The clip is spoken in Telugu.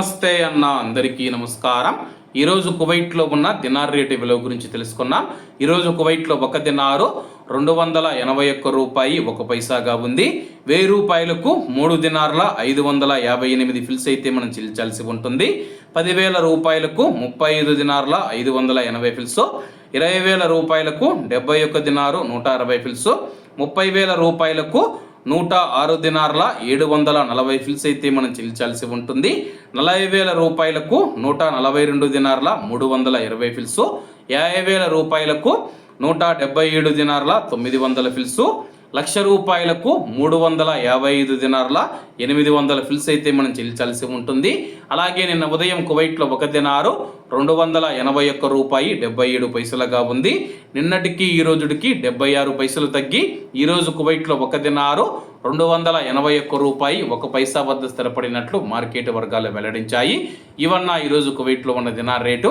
నమస్తే అన్న అందరికీ నమస్కారం. ఈరోజు కువైట్లో ఉన్న దినార్ రేటు విలువ గురించి తెలుసుకున్నాం ఈరోజు కువైట్లో ఒక దినారు రెండు వందల ఎనభై ఒక్క రూపాయి ఒక పైసాగా ఉంది. వెయ్యి రూపాయలకు మూడు దినార్ల ఐదు వందల యాభై ఎనిమిది ఫిల్స్ అయితే మనం చెల్లించాల్సి ఉంటుంది. పదివేల రూపాయలకు ముప్పై ఐదు దినార్ల ఐదు వందల ఎనభై ఫిల్స్. ఇరవై వేల రూపాయలకు డెబ్బై ఒక్క దినారు నూట అరవై ఫిల్స్. ముప్పై వేల రూపాయలకు నూట ఆరు దినార్ల ఏడు వందల నలభై ఫిల్స్ అయితే మనం చెల్లించాల్సి ఉంటుంది. నలభై వేల రూపాయలకు నూట నలభై రెండు దినార్ల మూడు వందల ఇరవై ఫిల్స్. యాభై వేల రూపాయలకు నూట డెబ్బై ఏడు దినార్ల తొమ్మిది వందల ఫిల్స్. లక్ష రూపాయలకు మూడు వందల యాభై ఐదు దినార్ల ఎనిమిది వందల ఫిల్స్ అయితే మనం చెల్లించాల్సి ఉంటుంది. అలాగే నిన్న ఉదయం కువైట్లో ఒక దినారు రెండు వందల ఎనభై ఒక్క రూపాయి డెబ్బై ఏడు పైసలుగా ఉంది. నిన్నటికి ఈ రోజుడికి డెబ్బై ఆరు పైసలు తగ్గి ఈరోజు కువైట్లో ఒక దినారు రెండు వందల ఎనభై ఒక్క రూపాయి ఒక పైసా వద్ద స్థిరపడినట్లు మార్కెట్ వర్గాలు వెల్లడించాయి. ఇవన్న ఈరోజు కువైట్లో ఉన్న దినార్ రేటు